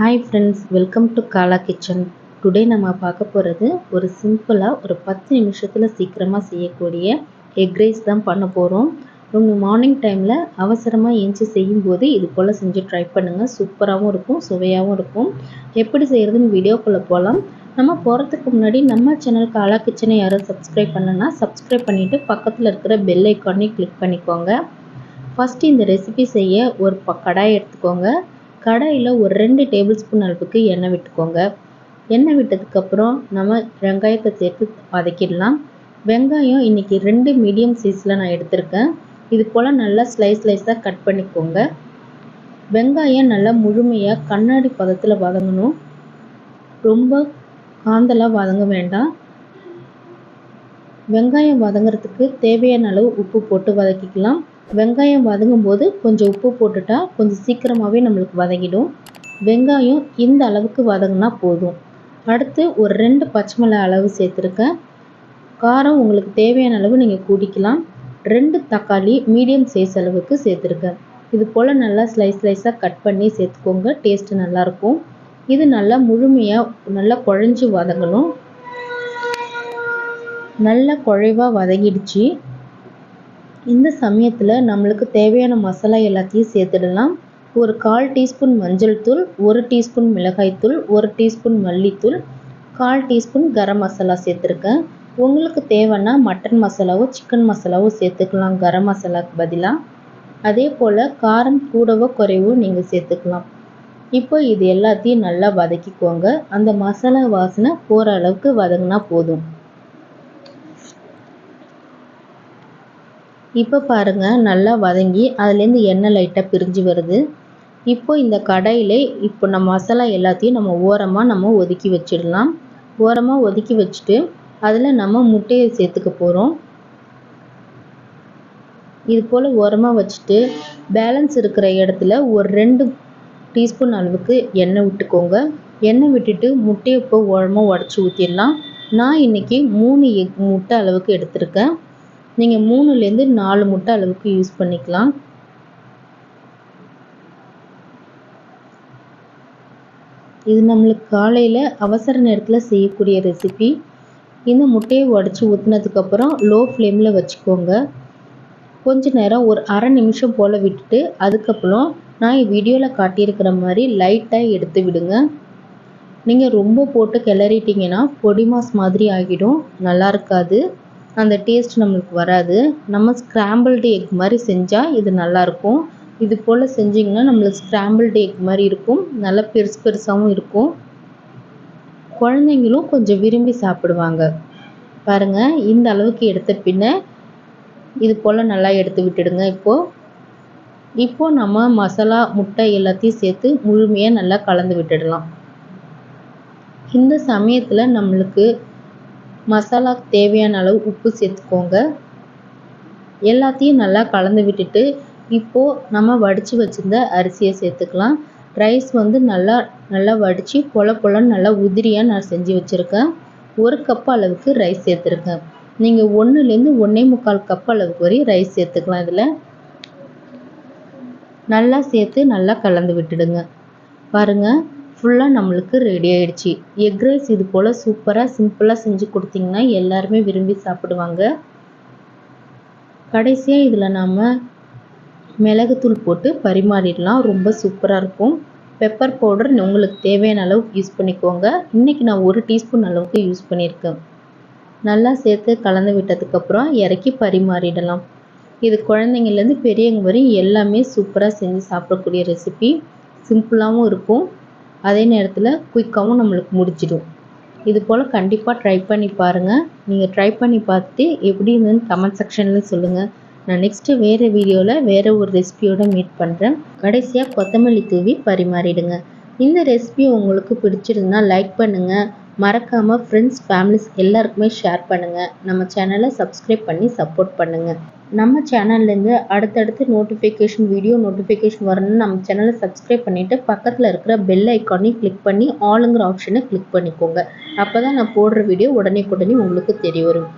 Hi friends welcome to Kala kitchen today நம்ம பார்க்க போகிறது ஒரு சிம்பிளாக ஒரு பத்து நிமிஷத்தில் சீக்கிரமாக செய்யக்கூடிய எக் ரைஸ் தான் பண்ண போகிறோம் உங்கள் மார்னிங் டைமில் அவசரமாக ஏஞ்சி செய்யும்போது இது போல் செஞ்சு ட்ரை பண்ணுங்கள் சூப்பராகவும் இருக்கும் சுவையாகவும் இருக்கும். எப்படி செய்கிறதுன்னு வீடியோக்குள்ளே போகலாம் நம்ம போகிறதுக்கு முன்னாடி நம்ம சேனல் காலா கிச்சனை யாரும் சப்ஸ்கிரைப் பண்ணனா சப்ஸ்கிரைப் பண்ணிவிட்டு பக்கத்தில் இருக்கிற பெல் ஐக்கானே கிளிக் பண்ணிக்கோங்க. ஃபஸ்ட்டு இந்த ரெசிபி செய்ய ஒரு ப கடாய் எடுத்துக்கோங்க. கடாயில் ஒரு ரெண்டு டேபிள் ஸ்பூன் அளவுக்கு எண்ணெய் விட்டுக்கோங்க. எண்ணெய் விட்டதுக்கப்புறம் நம்ம வெங்காயத்தை சேர்த்து வதக்கிடலாம். வெங்காயம் இன்றைக்கி ரெண்டு மீடியம் சைஸில் நான் எடுத்திருக்கேன். இது போல் நல்லா ஸ்லைஸ் ஸ்லைஸாக கட் பண்ணிக்கோங்க. வெங்காயம் நல்லா முழுமையாக கண்ணாடி பதத்தில் வதங்கணும். ரொம்ப காந்தலாக வதங்க வேண்டாம். வெங்காயம் வதங்கிறதுக்கு தேவையான அளவு உப்பு போட்டு வதக்கிக்கலாம். வெங்காயம் வதங்கும் போது கொஞ்சம் உப்பு போட்டுட்டா கொஞ்சம் சீக்கிரமாகவே நம்மளுக்கு வதங்கிடும். வெங்காயம் இந்த அளவுக்கு வதங்கினா போதும். அடுத்து ஒரு ரெண்டு பச்சை மிளகாய் அளவு சேர்த்துருக்கேன். காரம் உங்களுக்கு தேவையான அளவு நீங்கள் கூட்டிக்கலாம். ரெண்டு தக்காளி மீடியம் சைஸ் அளவுக்கு சேர்த்துருக்கேன். இது போல் நல்லா ஸ்லைஸ் ஸ்லைஸாக கட் பண்ணி சேர்த்துக்கோங்க. டேஸ்ட்டு நல்லாயிருக்கும் இது நல்லா முழுமையாக நல்லா குழஞ்சி வதங்கணும். நல்லா குழைவாக வதங்கிடுச்சு. இந்த சமயத்தில் நம்மளுக்கு தேவையான மசாலா எல்லாத்தையும் சேர்த்துடலாம். ஒரு கால் டீஸ்பூன் மஞ்சள் தூள் ஒரு டீஸ்பூன் மிளகாய்த்தூள் ஒரு டீஸ்பூன் மல்லித்தூள் கால் டீஸ்பூன் கரம் மசாலா சேர்த்துருக்கேன். உங்களுக்கு தேவைன்னா மட்டன் மசாலாவோ சிக்கன் மசாலாவோ சேர்த்துக்கலாம் கரம் மசாலாவுக்கு பதிலாக அதே போல் காரம் கூடவோ குறைவோ நீங்கள் சேர்த்துக்கலாம். இப்போ இது எல்லாத்தையும் நல்லா வதக்கிக்கோங்க. அந்த மசாலா வாசனை போகிற அளவுக்கு வதங்கினா போதும். இப்போ பாருங்கள் நல்லா வதங்கி அதுலேருந்து எண்ணெய் லைட்டாக பிரிஞ்சு வருது. இப்போ இந்த கடையில் இப்போ நம்ம மசாலா எல்லாத்தையும் நம்ம ஓரமாக நம்ம ஒதுக்கி வச்சிடலாம். ஓரமாக ஒதுக்கி வச்சுட்டு அதில் நம்ம முட்டையை சேர்த்துக்க போகிறோம் இது போல் ஓரமாக வச்சுட்டு பேலன்ஸ் இருக்கிற இடத்துல ஒரு ரெண்டு டீஸ்பூன் அளவுக்கு எண்ணெய் விட்டுக்கோங்க. எண்ணெய் விட்டுட்டு முட்டையை இப்போ ஓரமாக உடச்சி ஊற்றிடலாம் நான் இன்றைக்கி மூணு எக் முட்டை அளவுக்கு எடுத்திருக்கேன். நீங்கள் மூணுலேருந்து நாலு முட்டை அளவுக்கு யூஸ் பண்ணிக்கலாம். இது நம்மளுக்கு காலையில் அவசர நேரத்தில் செய்யக்கூடிய ரெசிபி இந்த முட்டையை உடச்சி ஊற்றினதுக்கப்புறம் லோ ஃப்ளேமில் வச்சுக்கோங்க. கொஞ்ச நேரம் ஒரு அரை நிமிஷம் போல் விட்டுட்டு அதுக்கப்புறம் நான் வீடியோவில் காட்டியிருக்கிற மாதிரி லைட்டாக எடுத்து விடுங்க. நீங்கள் ரொம்ப போட்டு கிளறிட்டிங்கன்னா பொடி மாஸ் மாதிரி ஆகிடும். நல்லா இருக்காது. அந்த டேஸ்ட் நம்மளுக்கு வராது. நம்ம ஸ்க்ராம்பிள்டு எக் மாதிரி செஞ்சால் இது நல்லாயிருக்கும் இது போல் செஞ்சிங்கன்னா நம்மளுக்கு ஸ்க்ராம்பிள்டு எக் மாதிரி இருக்கும். நல்லா பெருசு பெருசாகவும் இருக்கும். குழந்தைங்களும் கொஞ்சம் விரும்பி சாப்பிடுவாங்க. பாருங்கள் இந்த அளவுக்கு எடுத்த பின்ன இது போல் நல்லா எடுத்து விட்டுடுங்க இப்போது இப்போது நம்ம மசாலா முட்டை எல்லாத்தையும் சேர்த்து முழுமையாக நல்லா கலந்து விட்டுடலாம். இந்த சமயத்தில் நம்மளுக்கு மசாலாக்கு தேவையான அளவு உப்பு சேர்த்துக்கோங்க. எல்லாத்தையும் நல்லா கலந்து விட்டுட்டு இப்போது நம்ம வடித்து வச்சுருந்த அரிசியை சேர்த்துக்கலாம். ரைஸ் வந்து நல்லா நல்லா வடித்து பொல பொலன்னு நல்லா உதிரியாக நான் செஞ்சு வச்சுருக்கேன். ஒரு கப் அளவுக்கு ரைஸ் சேர்த்துருக்கேன் நீங்கள் ஒன்றுலேருந்து ஒன்றே முக்கால் கப் அளவுக்கு வரையும் ரைஸ் சேர்த்துக்கலாம் இதில். நல்லா சேர்த்து நல்லா கலந்து விட்டுடுங்க. பாருங்கள் ஃபுல்லாக நம்மளுக்கு ரெடி ஆகிடுச்சி எக் ரைஸ் இது போல் சூப்பராக சிம்பிளாக செஞ்சு கொடுத்தீங்கன்னா எல்லாருமே விரும்பி சாப்பிடுவாங்க. கடைசியாக இதில் நாம் மிளகுத்தூள் போட்டு பரிமாறிடலாம். ரொம்ப சூப்பராக இருக்கும். பெப்பர் பவுடர் உங்களுக்கு தேவையான அளவுக்கு யூஸ் பண்ணிக்கோங்க. இன்றைக்கி நான் ஒரு டீஸ்பூன் அளவுக்கு யூஸ் பண்ணியிருக்கேன். நல்லா சேர்த்து கலந்து விட்டதுக்கப்புறம் இறக்கி பரிமாறிடலாம். இது குழந்தைங்கள்லேருந்து பெரியவங்க வரையும் எல்லாமே சூப்பராக செஞ்சு சாப்பிடக்கூடிய ரெசிபி சிம்பிளாகவும் இருக்கும். அதே நேரத்தில் குயிக்காகவும் நம்மளுக்கு முடிச்சிடும் இது போல் கண்டிப்பாக ட்ரை பண்ணி பாருங்கள் நீங்கள் ட்ரை பண்ணி பார்த்துட்டு எப்படி இருந்ததுன்னு கமெண்ட் செக்ஷனில் சொல்லுங்கள் நான் நெக்ஸ்ட்டு வேறு வீடியோவில் வேறு ஒரு ரெசிபியோட மீட் பண்ணுறேன் கடைசியாக கொத்தமல்லி தூவி பரிமாறிடுங்க. இந்த ரெசிபி உங்களுக்கு பிடிச்சிருந்தா லைக் பண்ணுங்கள் மறக்காமல் ஃப்ரெண்ட்ஸ் ஃபேமிலிஸ் எல்லாருக்குமே ஷேர் பண்ணுங்கள் நம்ம சேனலை சப்ஸ்கிரைப் பண்ணி சப்போர்ட் பண்ணுங்கள் நம்ம சேனல்லேருந்து அடுத்தடுத்து நோட்டிஃபிகேஷன் வீடியோ நோட்டிஃபிகேஷன் வரணும்னு நம்ம சேனலை சப்ஸ்கிரைப் பண்ணிவிட்டு பக்கத்தில் இருக்கிற பெல் ஐக்கானையும் கிளிக் பண்ணி ஆளுங்கிற ஆப்ஷனை கிளிக் பண்ணிக்கோங்க. அப்போ தான் நான் போடுற வீடியோ உடனே உடனே உங்களுக்கு தெரிய வரும்.